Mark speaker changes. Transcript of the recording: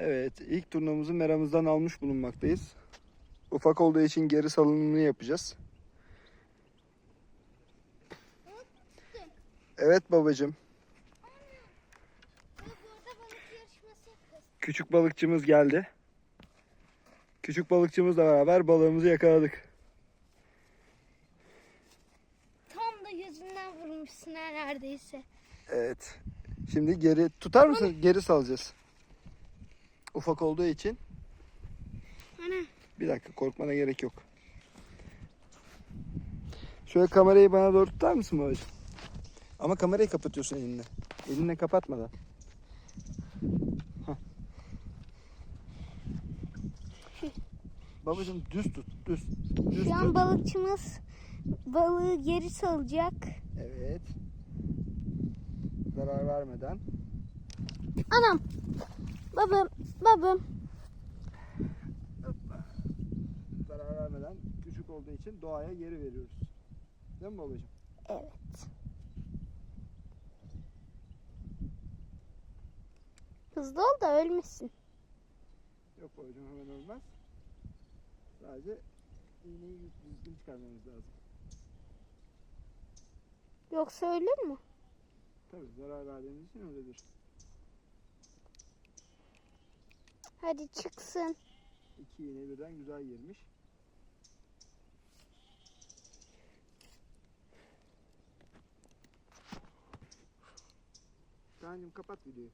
Speaker 1: Evet, ilk turnamızı meramızdan almış bulunmaktayız. Ufak olduğu için geri salınımını yapacağız. Evet
Speaker 2: yapacağız.
Speaker 1: Küçük balıkçımız geldi. Küçük balıkçımızla beraber balığımızı yakaladık.
Speaker 2: Tam da yüzünden vurmuşsun neredeyse.
Speaker 1: Evet. Şimdi geri tutar mısın? Geri salacağız. Ufak olduğu için.
Speaker 2: Ana.
Speaker 1: Bir dakika korkmana gerek yok. Şöyle kamerayı bana doğru tutar mısın babacığım? Ama kamerayı kapatıyorsun elinle. Elinle kapatmadan. Babacığım düz tut, düz. Düz
Speaker 2: Şu an
Speaker 1: tut.
Speaker 2: balıkçımız balığı geri salacak.
Speaker 1: Evet. Zarar vermeden.
Speaker 2: Anam. Babam. Babam.
Speaker 1: Zarar vermeden küçük olduğu için doğaya geri veriyoruz. Değil mi babacığım?
Speaker 2: Evet. Hızlı ol da ölmesin.
Speaker 1: Yok babacığım hemen olmaz. Sadece iğneyi düzgün çıkarmamız lazım.
Speaker 2: Yoksa ölür mü?
Speaker 1: Tabii zarar verdiğimiz için öyledir.
Speaker 2: Hadi çıksın.
Speaker 1: İki iğne birden güzel girmiş. Kaan'cığım kapat videoyu.